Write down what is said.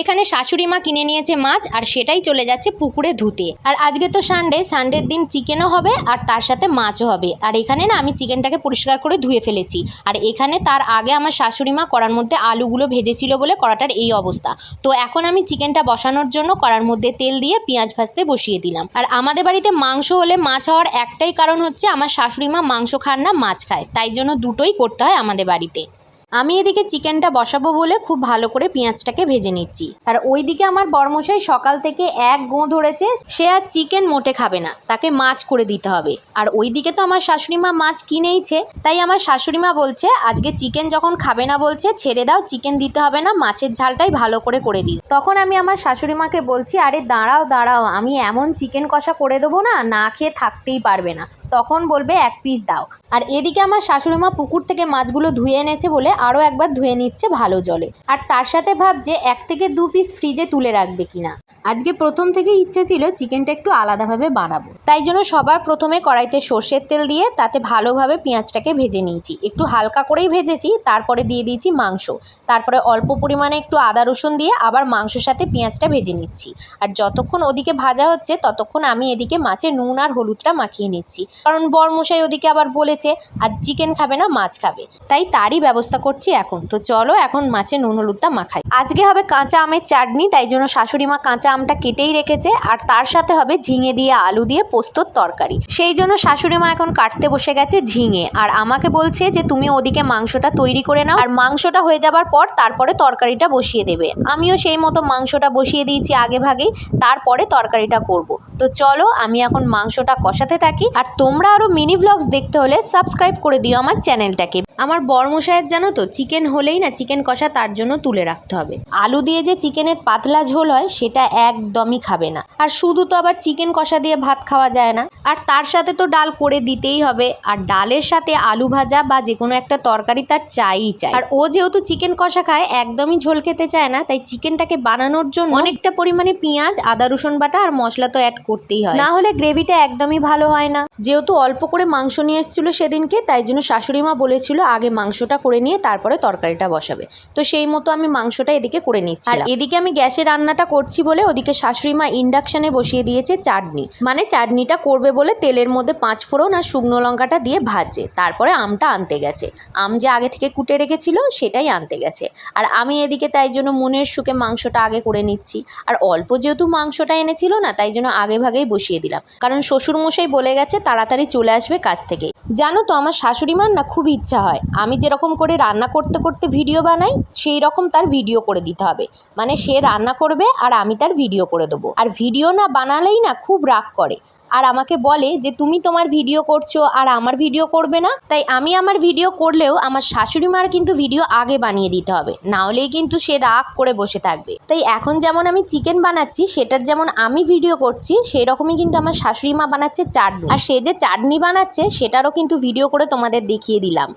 এখানে শাশুড়ি মা কিনে নিয়েছে মাছ আর সেটাই চলে যাচ্ছে পুকুরে ধুতে। আর আজকে তো সানডে সানডের দিন চিকেনও হবে আর তার সাথে মাছও হবে। আর এখানে না আমি চিকেনটাকে পরিষ্কার করে ধুয়ে ফেলেছি। আর এখানে তার আগে আমার শাশুড়ি মা কড়ার মধ্যে আলুগুলো ভেজেছিল বলে কড়াটার এই অবস্থা। তো এখন আমি চিকেনটা বসানোর জন্য কড়ার মধ্যে তেল দিয়ে পেঁয়াজ ভাজতে বসিয়ে দিলাম। আর আমাদের বাড়িতে মাংস হলে মাছ হওয়ার একটাই কারণ হচ্ছে আমার শাশুড়ি মা মাংস খান না, মাছ খায়। তাই জন্য দুটোই করতে হয় আমাদের বাড়িতে। আমি এদিকে চিকেনটা বসাবো বলে খুব ভালো করে পেঁয়াজটাকে ভেজে নিচ্ছি। আর ওইদিকে আমার বর্মশাই সকাল থেকে এক গোঁ ধরেছে, সে আর চিকেন মোটে খাবে না, তাকে মাছ করে দিতে হবে। আর ওইদিকে তো আমার শাশুড়ি মা মাছ কিনেইছে, তাই আমার শাশুড়ি মা বলছে, আজকে চিকেন যখন খাবে না, বলছে, ছেড়ে দাও, চিকেন দিতে হবে না, মাছের ঝালটাই ভালো করে করে দিও। তখন আমি আমার শাশুড়ি মাকে বলছি, আরে দাঁড়াও দাঁড়াও, আমি এমন চিকেন কষা করে দেবো না না খেয়ে থাকতেই পারবে না। তখন বলবে এক পিস দাও। আর এদিকে আমার শাশুড়িমা পুকুর থেকে মাছগুলো ধুয়ে এনেছে বলে আরও একবার ধুয়ে নিচ্ছে ভালো জলে। আর তার সাথে ভাব যে এক থেকে দু পিস ফ্রিজে তুলে রাখবে কিনা। আজকে প্রথম থেকে ইচ্ছে ছিল চিকেনটা একটু আলাদাভাবে বানাবো। তাই জন্য সবার প্রথমে কড়াইতে সর্ষের তেল দিয়ে তাতে ভালোভাবে পেঁয়াজটাকে ভেজে নিয়েছি। একটু হালকা করেই ভেজেছি, তারপরে দিয়ে দিয়েছি মাংস। তারপরে অল্প পরিমাণে একটু আদা রসুন দিয়ে আবার মাংসের সাথে পেঁয়াজটা ভেজে নিচ্ছি। আর যতক্ষণ ওদিকে ভাজা হচ্ছে, ততক্ষণ আমি এদিকে মাছে নুন আর হলুদটা মাখিয়ে নিচ্ছি। কারণ বরমশাই ওদিকে আবার বলেছে, আর চিকেন খাবে না, মাছ খাবে। তাই তারই ব্যবস্থা করছি এখন। তো চলো এখন মাছে নুন হলুদটা মাখাই। আজকে হবে কাঁচা আমের চাটনি, তাই জন্য শাশুড়ি মা কাঁচা আমটা কেটেই রেখেছে, আর তার সাথে হবে ঝিঙে দিয়ে আলু দিয়ে পোস্তর তরকারি। সেই জন্য শাশুড়ি মা এখন কাটতে বসে গেছে ঝিঙে, আর আমাকে বলছে যে তুমি ওদিকে মাংসটা তৈরি করে নাও, আর মাংসটা হয়ে যাবার পর তারপরে তরকারিটা বসিয়ে দেবে। আমিও সেই মতো মাংসটা বসিয়ে দিয়েছি আগে ভাগেই, তারপরে তরকারিটা করব। তো চলো, আমি এখন মাংসটা কষাতে থাকি, আর তোমরা আরও মিনি ভ্লগস দেখতে হলে সাবস্ক্রাইব করে দিও আমার চ্যানেলটাকে। আমার বর্মশায়ের জানো তো চিকেন হলেই না চিকেন কষা তার জন্য তুলে রাখতে হবে। আলু দিয়ে যে চিকেনের পাতলা ঝোল হয়, সেটা একদমই খাবে না। আর শুধু তো আবার চিকেন কষা দিয়ে ভাত খাওয়া যায় না। আর তার সাথে তো ডাল করে দিতেই হবে। আর ডালের সাথে আলু ভাজা বা যে কোনো একটা তরকারি তার চাইই চাই। আর ও যেহেতু চিকেন কষা খায়, একদমই ঝোল খেতে চায় না, তাই চিকেনটাকে বানানোর জন্য অনেকটা পরিমাণে পেঁয়াজ, আদা রসুন বাটা আর মশলা তো অ্যাড করতেই হয়। না হলে গ্রেভিটা একদমই ভালো হয় না। যেহেতু অল্প করে মাংস নিয়ে এসেছিল সেদিনকে, তাই জন্য শাশুড়ি মা বলেছিল আগে মাংসটা করে নিয়ে তারপরে তরকারিটা বসাবে। তো সেই মতো আমি মাংসটা এদিকে করে নিচ্ছি আর এদিকে আমি গ্যাসে রান্নাটা করছি বলে ওদিকে শাশুড়ি মা ইন্ডাকশনে বসিয়ে দিয়েছে চাটনি। মানে চাটনিটা করবে বলে তেলের মধ্যে পাঁচ ফোড়ন আর শুকনো লঙ্কাটা দিয়ে ভাজছে। তারপরে আমটা আনতে গেছে। আম যে আগে থেকে কুটে রেখেছিল সেটাই আনতে গেছে। আর আমি এদিকে তাই জন্য মনের সুখে মাংসটা আগে করে নিচ্ছি। আর অল্প যেহেতু মাংসটা এনেছিল না, তাই জন্য আগে ভাগেই বসিয়ে দিলাম। কারণ শ্বশুরমশাই বলে গেছে তাড়াতাড়ি চলে আসবে কাজ থেকে। জানো তো, আমার শাশুড়ি মার না খুব ইচ্ছা হয়। আমি যেরকম করে রান্না করতে করতে ভিডিও বানাই, সেই রকম তার ভিডিও করে দিতে হবে। মানে সে রান্না করবে আর আমি তার ভিডিও করে দেবো। আর ভিডিও না বানালেই না খুব রাগ করে। আর আমাকে বলে যে তুমি তোমার ভিডিও করছ আর আমার ভিডিও করবে না, তাই আমি আমার ভিডিও করলেও আমার শাশুড়ি মার কিন্তু ভিডিও আগে বানিয়ে দিতে হবে। না হলেই কিন্তু সে রাগ করে বসে থাকবে। তাই এখন যেমন আমি চিকেন বানাচ্ছি, সেটার যেমন আমি ভিডিও করছি সেই রকমই কিন্তু আমার শাশুড়ি মা বানাচ্ছে চাটনি। আর সে যে চাটনি বানাচ্ছে, সেটারও কিন্তু ভিডিও করে তোমাদের দেখিয়ে দিলাম।